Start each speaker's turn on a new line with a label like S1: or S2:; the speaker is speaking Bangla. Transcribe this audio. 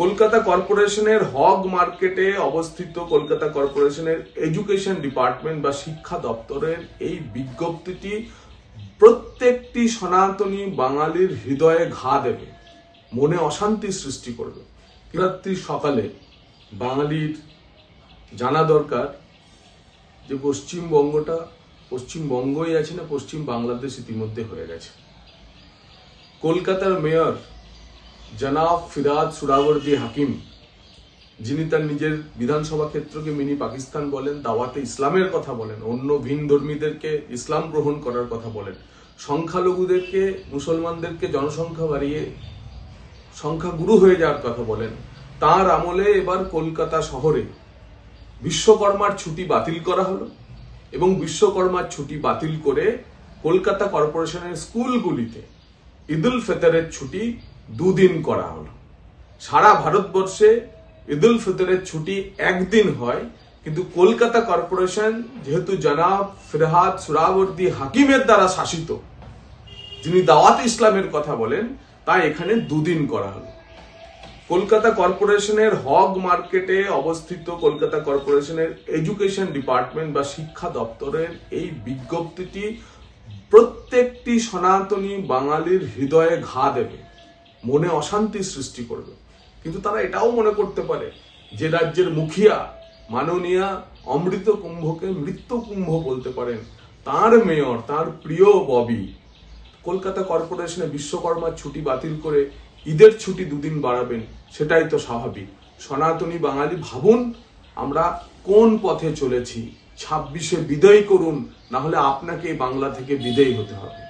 S1: কলকাতা কর্পোরেশনের হগ মার্কেটে অবস্থিত কলকাতা কর্পোরেশনের এডুকেশন ডিপার্টমেন্ট বা শিক্ষা দপ্তরের এই বিজ্ঞপ্তিটি প্রত্যেকটি সনাতনী বাঙালির হৃদয়ে ঘা দেবে, মনে অশান্তি সৃষ্টি করবে। রাত্রি সকালে বাঙালির জানা দরকার যে পশ্চিমবঙ্গটা, পশ্চিমবঙ্গই আছে না, পশ্চিম বাংলাদেশ ইতিমধ্যে হয়ে গেছে। কলকাতার মেয়র জনাব ফিরাদ সুরাবর্দি হাকিম, যিনি তার নিজের বিধানসভা ক্ষেত্রকে মিনি পাকিস্তান বলেন, দাওয়াতে ইসলামের কথা বলেন, অন্য ভিন ধর্মীদেরকে ইসলাম গ্রহণ করার কথা বলেন, সংখ্যালঘুদেরকে, মুসলমানদেরকে জনসংখ্যা বাড়িয়ে সংখ্যাগুরু হয়ে যাওয়ার কথা বলেন, তার আমলে এবার কলকাতা শহরে বিশ্বকর্মার ছুটি বাতিল করা হলো এবং বিশ্বকর্মার ছুটি বাতিল করে কলকাতা কর্পোরেশনের স্কুলগুলিতে ঈদুল ফিতরের ছুটি দুদিন করা হলো। সারা ভারতবর্ষে ঈদুল ফিতরের ছুটি একদিন হয়, কিন্তু কলকাতা কর্পোরেশন যেহেতু জনাব ফিরহাদ সুরাবর্দি হাকিমের দ্বারা শাসিত, যিনি দাওয়াত ইসলামের কথা বলেন, তাই এখানে দুদিন করা হলো। কলকাতা কর্পোরেশনের হগ মার্কেটে অবস্থিত কলকাতা কর্পোরেশনের এডুকেশন ডিপার্টমেন্ট বা শিক্ষা দপ্তরের এই বিজ্ঞপ্তিটি প্রত্যেকটি সনাতনী বাঙালির হৃদয়ে ঘা দেবে। মনে অশান্তি সৃষ্টি করবে। কিন্তু তারা এটাও মনে করতে পারে যে রাজ্যের মুখিয়া মাননীয়া অমৃত কুম্ভকে মৃত্যু কুম্ভ বলতে পারেন। তার মেয়র, তার প্রিয় ববি, কলকাতা কর্পোরেশনে বিশ্বকর্মার ছুটি বাতিল করে ঈদের ছুটি দুদিন বাড়াবেন, সেটাই তো স্বাভাবিক। সনাতনী বাঙালি ভাবুন, আমরা কোন পথে চলেছি? ছাব্বিশে বিদায় করুন না হলে আপনাকে বাংলা থেকে বিদায় হতে হবে।